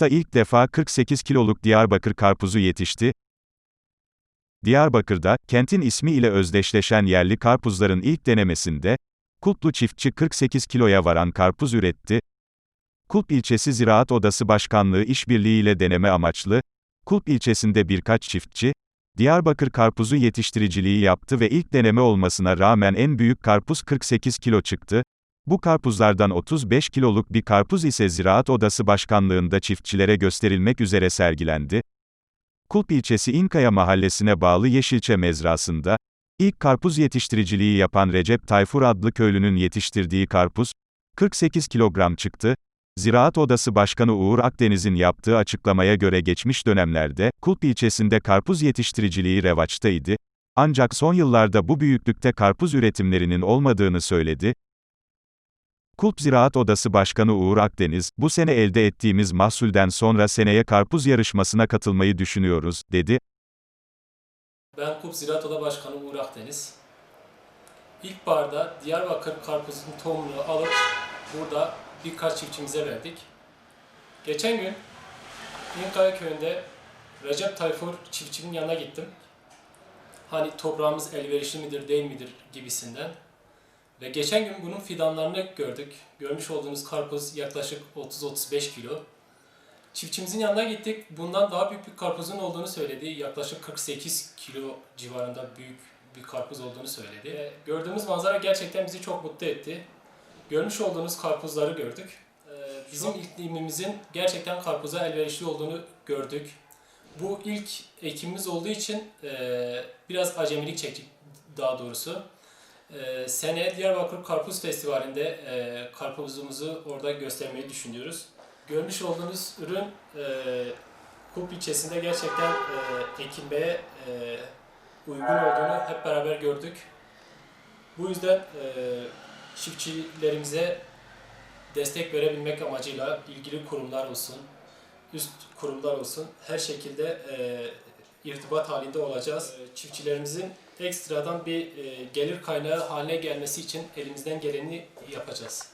Ziraat'ta ilk defa 48 kiloluk Diyarbakır karpuzu yetişti. Diyarbakır'da, kentin ismi ile özdeşleşen yerli karpuzların ilk denemesinde, Kulplu çiftçi 48 kiloya varan karpuz üretti. Kulp ilçesi Ziraat Odası Başkanlığı işbirliğiyle deneme amaçlı, Kulp ilçesinde birkaç çiftçi, Diyarbakır karpuzu yetiştiriciliği yaptı ve ilk deneme olmasına rağmen en büyük karpuz 48 kilo çıktı. Bu karpuzlardan 35 kiloluk bir karpuz ise Ziraat Odası Başkanlığında çiftçilere gösterilmek üzere sergilendi. Kulp ilçesi İnkaya mahallesine bağlı Yeşilçe mezrasında, ilk karpuz yetiştiriciliği yapan Recep Tayfur adlı köylünün yetiştirdiği karpuz, 48 kilogram çıktı. Ziraat Odası Başkanı Uğur Akdeniz'in yaptığı açıklamaya göre geçmiş dönemlerde, Kulp ilçesinde karpuz yetiştiriciliği revaçtaydı. Ancak son yıllarda bu büyüklükte karpuz üretimlerinin olmadığını söyledi. Kulp Ziraat Odası Başkanı Uğur Akdeniz, bu sene elde ettiğimiz mahsulden sonra seneye karpuz yarışmasına katılmayı düşünüyoruz, dedi. Ben Kup Ziraat Oda Başkanı Uğur Akdeniz. İlkbaharda Diyarbakır karpuzunun tohumunu alıp burada birkaç çiftçimize verdik. Geçen gün İnkaya köyünde Recep Tayfur çiftçinin yanına gittim. Hani toprağımız elverişli midir değil midir gibisinden. Ve geçen gün bunun fidanlarını gördük. Görmüş olduğunuz karpuz yaklaşık 30-35 kilo. Çiftçimizin yanına gittik. Bundan daha büyük bir karpuzun olduğunu söyledi. Yaklaşık 48 kilo civarında büyük bir karpuz olduğunu söyledi. E, Gördüğümüz manzara gerçekten bizi çok mutlu etti. Görmüş olduğunuz karpuzları gördük. E, Bizim iklimimizin gerçekten karpuza elverişli olduğunu gördük. Bu ilk ekimimiz olduğu için e, biraz acemilik çektik daha doğrusu. E, seneye Diyarbakır Karpuz Festivali'nde e, karpuzumuzu orada göstermeyi düşünüyoruz. Görmüş olduğunuz ürün e, Kulp ilçesinde gerçekten e, ekilmeye e, uygun olduğunu hep beraber gördük. Bu yüzden e, çiftçilerimize destek verebilmek amacıyla ilgili kurumlar olsun, üst kurumlar olsun her şekilde e, irtibat halinde olacağız. E, çiftçilerimizin ekstradan bir e, gelir kaynağı haline gelmesi için elimizden geleni yapacağız.